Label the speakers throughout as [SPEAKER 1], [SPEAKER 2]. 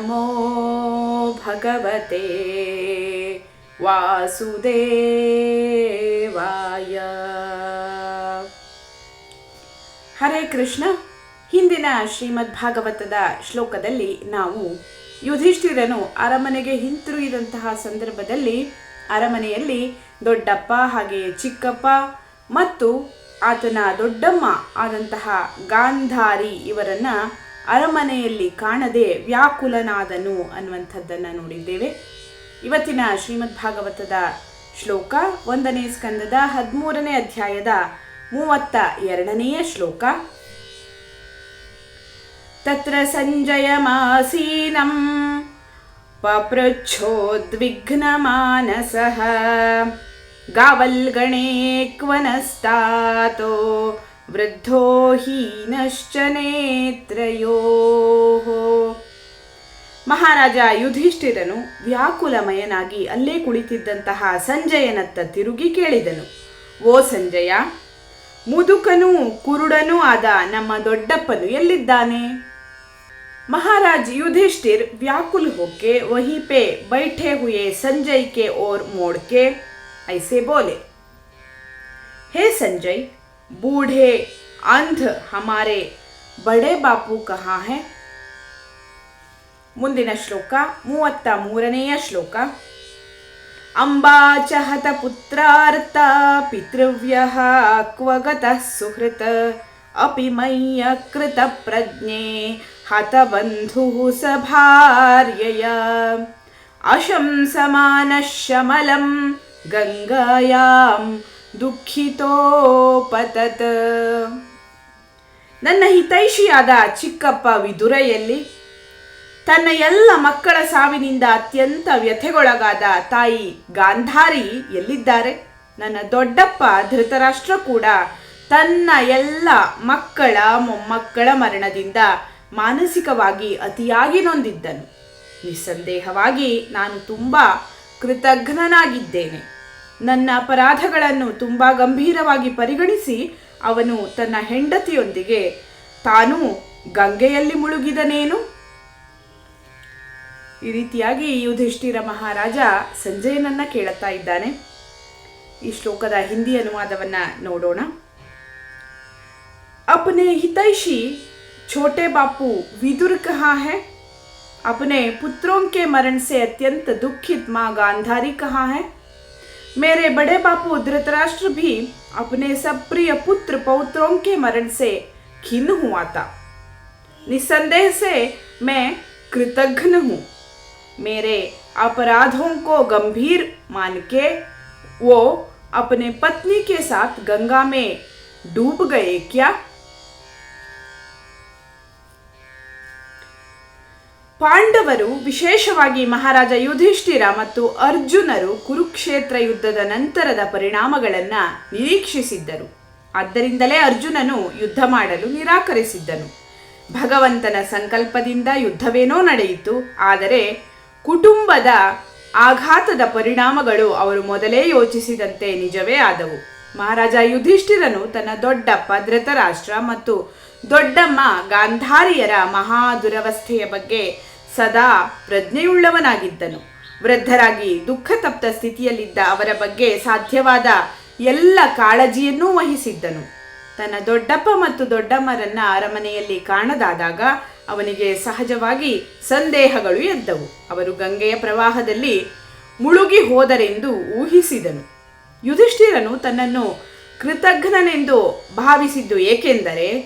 [SPEAKER 1] ನಮೋ ಭಗವತೆ ವಾಸುದೇವಾಯ ಹರೇ ಕೃಷ್ಣ ಹಿಂದಿನ ಶ್ರೀಮದ್ ಭಾಗವತದ ಶ್ಲೋಕದಲ್ಲಿ ನಾವು ಯುಧಿಷ್ಠಿರನು ಅರಮನೆಗೆ ಹಿಂತಿರುಗಿದಂತಹ ಸಂದರ್ಭದಲ್ಲಿ ಅರಮನೆಯಲ್ಲಿ ದೊಡ್ಡಪ್ಪ ಹಾಗೆಯೇ ಚಿಕ್ಕಪ್ಪ ಮತ್ತು ಆತನ ದೊಡ್ಡಮ್ಮ ಆದಂತಹ ಗಾಂಧಾರಿ ಇವರನ್ನ ಅರಮನೆಯಲ್ಲಿ ಕಾಣದೆ ವ್ಯಾಕುಲನಾದನು ಅನ್ನುವಂಥದ್ದನ್ನು ನೋಡಿದ್ದೇವೆ. ಇವತ್ತಿನ ಶ್ರೀಮದ್ ಭಾಗವತದ ಶ್ಲೋಕ ಒಂದನೇ ಸ್ಕಂದದ ಹದಿಮೂರನೇ ಅಧ್ಯಾಯದ ಮೂವತ್ತ ಎರಡನೆಯ ಶ್ಲೋಕ. ತತ್ರ ಸಂಜಯಮಾಸೀನಂ ಪಪೃಚ್ಛೋದ್ವಿಘ್ನಮಾನಸಃ ಗಾವಲ್ಗಣೇ ಕ್ವನಸ್ತಾತೋ ವೃದ್ಧೋ ಹೀನಶ್ಚ ನೇತ್ರಯೋಃ ಮಹಾರಾಜ ಯುಧಿಷ್ಠಿರನು ವ್ಯಾಕುಲಮಯನಾಗಿ ಅಲ್ಲೇ ಕುಳಿತಿದ್ದಂತಹ ಸಂಜಯನತ್ತ ತಿರುಗಿ ಕೇಳಿದನು ಓ ಸಂಜಯ ಮುದುಕನೂ ಕುರುಡನೂ ಆದ ನಮ್ಮ ದೊಡ್ಡಪ್ಪನು ಎಲ್ಲಿದ್ದಾನೆ महाराज युधिष्ठिर व्याकुल होके वहीं पे बैठे हुए संजय के ओर मोड़ के ऐसे बोले हे संजय बूढ़े अंध हमारे बड़े बापू कहाँ हैं ಮುಂದಿನ ಶ್ಲೋಕ ಮೂವತ್ತ ಮೂರನೆಯ ಶ್ಲೋಕ ಅಂಬಾಚಹತ ಪುತ್ರಾರ್ಥ ಪಿತೃವ್ಯ ಕ್ವಗತಃ ಸುಹೃತ್ ಅಪಿ ಮಯ್ಯ ಕೃತ ಪ್ರಜ್ಞೆ ಹತಬಂಧು ಸಭಾರ್ಯಯ ಅಶಂಸಮಾನಶಮಲಂ ಗಂಗಾಯಾಂ ದುಃಖಿತೋಪತತ್. ನನ್ನ ಹಿತೈಷಿಯಾದ ಚಿಕ್ಕಪ್ಪ ವಿದುರೆಯಲ್ಲಿ ತನ್ನ ಎಲ್ಲ ಮಕ್ಕಳ ಸಾವಿನಿಂದ ಅತ್ಯಂತ ವ್ಯಥೆಗೊಳಗಾದ ತಾಯಿ ಗಾಂಧಾರಿ ಎಲ್ಲಿದ್ದಾರೆ? ನನ್ನ ದೊಡ್ಡಪ್ಪ ಧೃತರಾಷ್ಟ್ರ ಕೂಡ ತನ್ನ ಎಲ್ಲ ಮಕ್ಕಳ ಮೊಮ್ಮಕ್ಕಳ ಮರಣದಿಂದ ಮಾನಸಿಕವಾಗಿ ಅತಿಯಾಗಿ ನೊಂದಿದ್ದನು. ನಿಸ್ಸಂದೇಹವಾಗಿ ನಾನು ತುಂಬ ಕೃತಜ್ಞನಾಗಿದ್ದೇನೆ. ನನ್ನ ಅಪರಾಧಗಳನ್ನು ತುಂಬ ಗಂಭೀರವಾಗಿ ಪರಿಗಣಿಸಿ ಅವನು ತನ್ನ ಹೆಂಡತಿಯೊಂದಿಗೆ ತಾನೂ ಗಂಗೆಯಲ್ಲಿ ಮುಳುಗಿದನೇನು ಈ ರೀತಿಯಾಗಿ ಯುಧಿಷ್ಠಿರ ಮಹಾರಾಜ ಸಂಜಯನನ್ನ ಕೇಳುತ್ತಾ ಇದ್ದಾನೆ ಈ ಶ್ಲೋಕದ ಹಿಂದಿ ಅನುವಾದವನ್ನ ನೋಡೋಣ अपने हितैषी छोटे बापू विदुर कहाँ है अपने पुत्रों के मरण से अत्यंत दुखित माँ गांधारी कहाँ है मेरे बड़े बापू धृतराष्ट्र भी अपने सब प्रिय पुत्र पौत्रों के मरण से खिन्न हुआ था। निसंदेह से मैं कृतघ्न हूँ। मेरे अपराधों को गंभीर मान के वो अपने पत्नी के साथ गंगा में डूब गए क्या? ಪಾಂಡವರು ವಿಶೇಷವಾಗಿ ಮಹಾರಾಜ ಯುಧಿಷ್ಠಿರ ಮತ್ತು ಅರ್ಜುನರು ಕುರುಕ್ಷೇತ್ರ ಯುದ್ಧದ ನಂತರದ ಪರಿಣಾಮಗಳನ್ನು ನಿರೀಕ್ಷಿಸಿದ್ದರು. ಆದ್ದರಿಂದಲೇ ಅರ್ಜುನನು ಯುದ್ಧ ಮಾಡಲು ನಿರಾಕರಿಸಿದ್ದನು. ಭಗವಂತನ ಸಂಕಲ್ಪದಿಂದ ಯುದ್ಧವೇನೋ ನಡೆಯಿತು, ಆದರೆ ಕುಟುಂಬದ ಆಘಾತದ ಪರಿಣಾಮಗಳು ಅವರು ಮೊದಲೇ ಯೋಚಿಸಿದಂತೆ ನಿಜವೇ ಆದವು. ಮಹಾರಾಜ ಯುಧಿಷ್ಠಿರನು ತನ್ನ ದೊಡ್ಡಪ್ಪ ಧೃತರಾಷ್ಟ್ರ ಮತ್ತು ದೊಡ್ಡಮ್ಮ ಗಾಂಧಾರಿಯರ ಮಹಾ ದುರವಸ್ಥೆಯ ಬಗ್ಗೆ ಸದಾ ಪ್ರಜ್ಞೆಯುಳ್ಳವನಾಗಿದ್ದನು. ವೃದ್ಧರಾಗಿ ದುಃಖ ತಪ್ತ ಸ್ಥಿತಿಯಲ್ಲಿದ್ದ ಅವರ ಬಗ್ಗೆ ಸಾಧ್ಯವಾದ ಎಲ್ಲ ಕಾಳಜಿಯನ್ನೂ ವಹಿಸಿದ್ದನು. ತನ್ನ ದೊಡ್ಡಪ್ಪ ಮತ್ತು ದೊಡ್ಡಮ್ಮರನ್ನ ಅರಮನೆಯಲ್ಲಿ ಕಾಣದಾದಾಗ ಅವನಿಗೆ ಸಹಜವಾಗಿ ಸಂದೇಹಗಳು ಎದ್ದವು. ಅವರು ಗಂಗೆಯ ಪ್ರವಾಹದಲ್ಲಿ ಮುಳುಗಿ ಹೋದರೆಂದು ಊಹಿಸಿದನು. ಯುಧಿಷ್ಠಿರನು ತನ್ನನ್ನು ಕೃತಜ್ಞನೆಂದು ಭಾವಿಸಿದ್ದು ಏಕೆಂದರೆ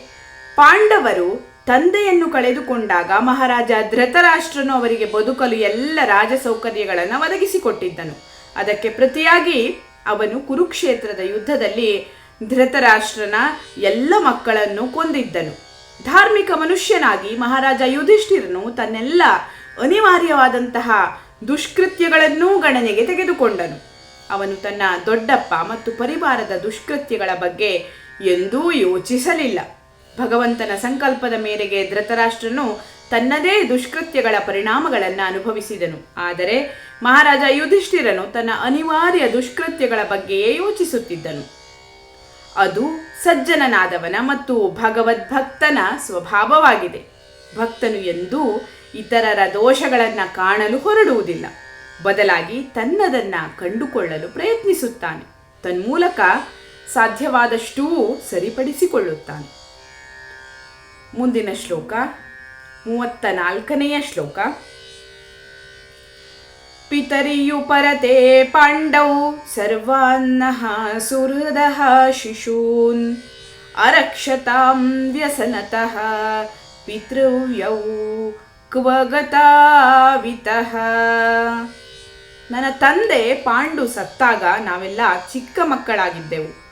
[SPEAKER 1] ಪಾಂಡವರು ತಂದೆಯನ್ನು ಕಳೆದುಕೊಂಡಾಗ ಮಹಾರಾಜ ಧೃತರಾಷ್ಟ್ರನು ಅವರಿಗೆ ಬದುಕಲು ಎಲ್ಲ ರಾಜಸೌಕರ್ಯಗಳನ್ನು ಒದಗಿಸಿಕೊಟ್ಟಿದ್ದನು. ಅದಕ್ಕೆ ಪ್ರತಿಯಾಗಿ ಅವನು ಕುರುಕ್ಷೇತ್ರದ ಯುದ್ಧದಲ್ಲಿ ಧೃತರಾಷ್ಟ್ರನ ಎಲ್ಲ ಮಕ್ಕಳನ್ನು ಕೊಂದಿದ್ದನು. ಧಾರ್ಮಿಕ ಮನುಷ್ಯನಾಗಿ ಮಹಾರಾಜ ಯುಧಿಷ್ಠಿರನು ತನ್ನೆಲ್ಲ ಅನಿವಾರ್ಯವಾದಂತಹ ದುಷ್ಕೃತ್ಯಗಳನ್ನೂ ಗಣನೆಗೆ ತೆಗೆದುಕೊಂಡನು. ಅವನು ತನ್ನ ದೊಡ್ಡಪ್ಪ ಮತ್ತು ಪರಿವಾರದ ದುಷ್ಕೃತ್ಯಗಳ ಬಗ್ಗೆ ಎಂದೂ ಯೋಚಿಸಲಿಲ್ಲ. ಭಗವಂತನ ಸಂಕಲ್ಪದ ಮೇರೆಗೆ ಧೃತರಾಷ್ಟ್ರನು ತನ್ನದೇ ದುಷ್ಕೃತ್ಯಗಳ ಪರಿಣಾಮಗಳನ್ನು ಅನುಭವಿಸಿದನು. ಆದರೆ ಮಹಾರಾಜ ಯುಧಿಷ್ಠಿರನು ತನ್ನ ಅನಿವಾರ್ಯ ದುಷ್ಕೃತ್ಯಗಳ ಬಗ್ಗೆಯೇ ಯೋಚಿಸುತ್ತಿದ್ದನು. ಅದು ಸಜ್ಜನನಾದವನ ಮತ್ತು ಭಗವದ್ಭಕ್ತನ ಸ್ವಭಾವವಾಗಿದೆ. ಭಕ್ತನು ಎಂದೂ ಇತರರ ದೋಷಗಳನ್ನು ಕಾಣಲು ಹೊರಡುವುದಿಲ್ಲ. ಬದಲಾಗಿ ತನ್ನದನ್ನ ಕಂಡುಕೊಳ್ಳಲು ಪ್ರಯತ್ನಿಸುತ್ತಾನೆ. ತನ್ಮೂಲಕ ಸಾಧ್ಯವಾದಷ್ಟೂ ಸರಿಪಡಿಸಿಕೊಳ್ಳುತ್ತಾನೆ. ಮುಂದಿನ ಶ್ಲೋಕ ಮೂವತ್ತ ನಾಲ್ಕನೆಯ ಶ್ಲೋಕ. ಪಿತರಿಯು ಪರತೆ ಪಾಂಡೌ ಸರ್ವಾನ್ನಃ ಸುಹೃದಃ ಶಿಶೂನ್. ಅರಕ್ಷತಾಂ ವ್ಯಸನತಃ, ಪಿತೃವ್ಯೌ ಕ್ವಗತಾವಿತಃ. ನನ್ನ ತಂದೆ ಪಾಂಡು ಸತ್ತಾಗ ನಾವೆಲ್ಲ ಚಿಕ್ಕ ಮಕ್ಕಳಾಗಿದ್ದೆವು.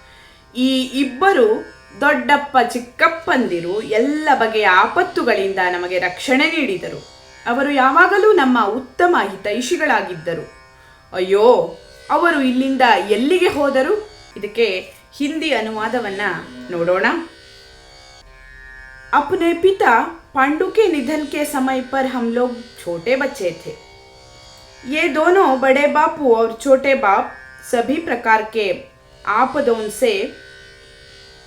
[SPEAKER 1] ಈ ಇಬ್ಬರು ದೊಡ್ಡಪ್ಪ ಚಿಕ್ಕಪ್ಪಂದಿರು ಎಲ್ಲ ಬಗೆಯ ಆಪತ್ತುಗಳಿಂದ ನಮಗೆ ರಕ್ಷಣೆ ನೀಡಿದರು ಅವರು ಯಾವಾಗಲೂ ನಮ್ಮ ಉತ್ತಮ ಹಿತೈಷಿಗಳಾಗಿದ್ದರು ಅಯ್ಯೋ ಅವರು ಇಲ್ಲಿಂದ ಎಲ್ಲಿಗೆ ಹೋದರು ಇದಕ್ಕೆ ಹಿಂದಿ ಅನುವಾದವನ್ನ ನೋಡೋಣ अपने पिता पांडु के निधन के समय पर हम लोग छोटे बच्चे थे ये दोनों बड़े बापू और छोटे बाप सभी प्रकार के आपदों से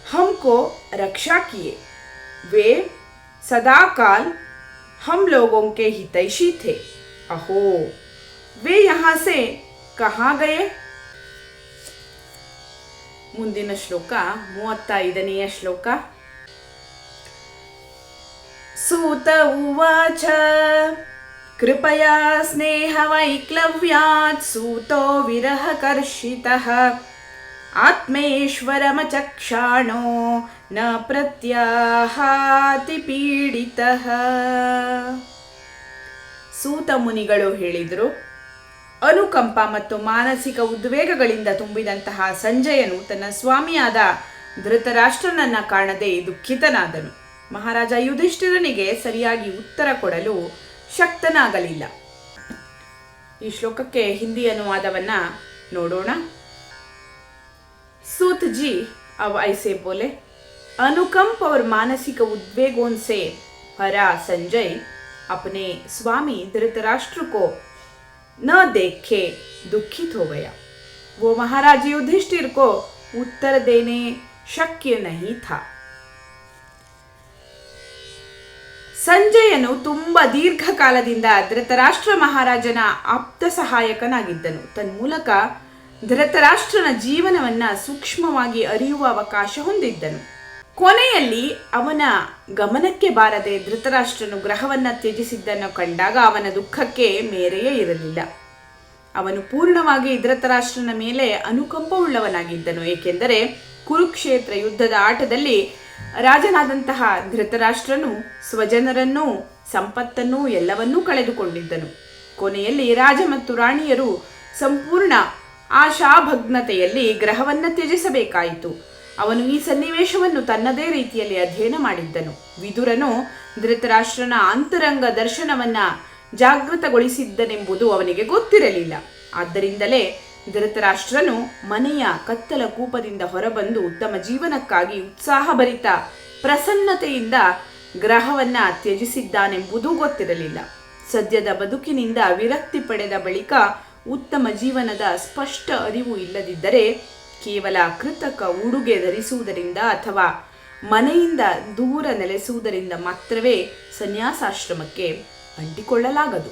[SPEAKER 1] हमको रक्षा किए वे सदाकाल हम लोगों के हितैषी थे अहो वे यहाँ से कहाँ गए ಮುಂದಿನ ಶ್ಲೋಕ ಮೂವತ್ತ ಐದನೆಯ ಶ್ಲೋಕ सूत उवाच कृपया स्नेहवैक्लव्यात् सूतो विरहकर्षितः ಆತ್ಮೇಶ್ವರಮಚಕ್ಷಾಣೋ ನ ಪ್ರತ್ಯಾಹಾತಿ ಪೀಡಿತ ಸೂತ ಮುನಿಗಳು ಹೇಳಿದರು, ಅನುಕಂಪ ಮತ್ತು ಮಾನಸಿಕ ಉದ್ವೇಗಗಳಿಂದ ತುಂಬಿದಂತಹ ಸಂಜಯನು ತನ್ನ ಸ್ವಾಮಿಯಾದ ಧೃತರಾಷ್ಟ್ರನನ್ನ ಕಾಣದೆ ದುಃಖಿತನಾದನು. ಮಹಾರಾಜ ಯುಧಿಷ್ಠಿರನಿಗೆ ಸರಿಯಾಗಿ ಉತ್ತರ ಕೊಡಲು ಶಕ್ತನಾಗಲಿಲ್ಲ. ಈ ಶ್ಲೋಕಕ್ಕೆ ಹಿಂದಿ ಅನುವಾದವನ್ನು ನೋಡೋಣ. सूत जी अब ऐसे बोले अनुकंप और मानसिक उद्वेगों से भरा संजय अपने स्वामी धृतराष्ट्र को न देखे दुखित हो गया वो महाराज युधिष्ठिर को उत्तर देने शक्य नहीं था ಸಂಜಯನು ತುಂಬ ದೀರ್ಘಕಾಲದಿಂದ ಧೃತರಾಷ್ಟ್ರ ಮಹಾರಾಜನ ಆಪ್ತ ಸಹಾಯಕನಾಗಿದ್ದನು ತನ್ಮೂಲಕ ಧೃತರಾಷ್ಟ್ರನ ಜೀವನವನ್ನ ಸೂಕ್ಷ್ಮವಾಗಿ ಅರಿಯುವ ಅವಕಾಶ ಹೊಂದಿದ್ದನು. ಕೊನೆಯಲ್ಲಿ ಅವನ ಗಮನಕ್ಕೆ ಬಾರದೆ ಧೃತರಾಷ್ಟ್ರನು ಗ್ರಹವನ್ನ ತ್ಯಜಿಸಿದ್ದನ್ನು ಕಂಡಾಗ ಅವನ ದುಃಖಕ್ಕೆ ಮೇರೆಯೇ ಇರಲಿಲ್ಲ. ಅವನು ಪೂರ್ಣವಾಗಿ ಧೃತರಾಷ್ಟ್ರನ ಮೇಲೆ ಅನುಕಂಪವುಳ್ಳವನಾಗಿದ್ದನು, ಏಕೆಂದರೆ ಕುರುಕ್ಷೇತ್ರ ಯುದ್ಧದ ಆಟದಲ್ಲಿ ರಾಜನಾದಂತಹ ಧೃತರಾಷ್ಟ್ರನು ಸ್ವಜನರನ್ನೂ ಸಂಪತ್ತನ್ನೂ ಎಲ್ಲವನ್ನೂ ಕಳೆದುಕೊಂಡಿದ್ದನು. ಕೊನೆಯಲ್ಲಿ ರಾಜ ಮತ್ತು ರಾಣಿಯರು ಸಂಪೂರ್ಣ ಆಶಾಭಗ್ನತೆಯಲ್ಲಿ ಗ್ರಹವನ್ನ ತ್ಯಜಿಸಬೇಕಾಯಿತು. ಅವನು ಈ ಸನ್ನಿವೇಶವನ್ನು ತನ್ನದೇ ರೀತಿಯಲ್ಲಿ ಅಧ್ಯಯನ ಮಾಡಿದ್ದನು. ವಿದುರನು ಧೃತರಾಷ್ಟ್ರನ ಅಂತರಂಗ ದರ್ಶನವನ್ನ ಜಾಗೃತಗೊಳಿಸಿದ್ದನೆಂಬುದು ಅವನಿಗೆ ಗೊತ್ತಿರಲಿಲ್ಲ. ಆದ್ದರಿಂದಲೇ ಧೃತರಾಷ್ಟ್ರನು ಮನೆಯ ಕತ್ತಲ ಕೂಪದಿಂದ ಹೊರಬಂದು ತಮ್ಮ ಜೀವನಕ್ಕಾಗಿ ಉತ್ಸಾಹಭರಿತ ಪ್ರಸನ್ನತೆಯಿಂದ ಗ್ರಹವನ್ನ ತ್ಯಜಿಸಿದ್ದಾನೆಂಬುದೂ ಗೊತ್ತಿರಲಿಲ್ಲ. ಸದ್ಯದ ಬದುಕಿನಿಂದ ವಿರಕ್ತಿ ಪಡೆದ ಬಳಿಕ ಉತ್ತಮ ಜೀವನದ ಸ್ಪಷ್ಟ ಅರಿವು ಇಲ್ಲದಿದ್ದರೆ ಕೇವಲ ಕೃತಕ ಉಡುಗೆ ಧರಿಸುವುದರಿಂದ ಅಥವಾ ಮನೆಯಿಂದ ದೂರ ನೆಲೆಸುವುದರಿಂದ ಮಾತ್ರವೇ ಸನ್ಯಾಸಾಶ್ರಮಕ್ಕೆ ಅಂಟಿಕೊಳ್ಳಲಾಗದು.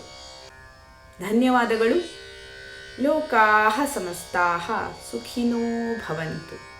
[SPEAKER 1] ಧನ್ಯವಾದಗಳು. ಲೋಕಾಹ ಸಮಸ್ತಾಹ ಸುಖಿನೋ ಭವಂತು.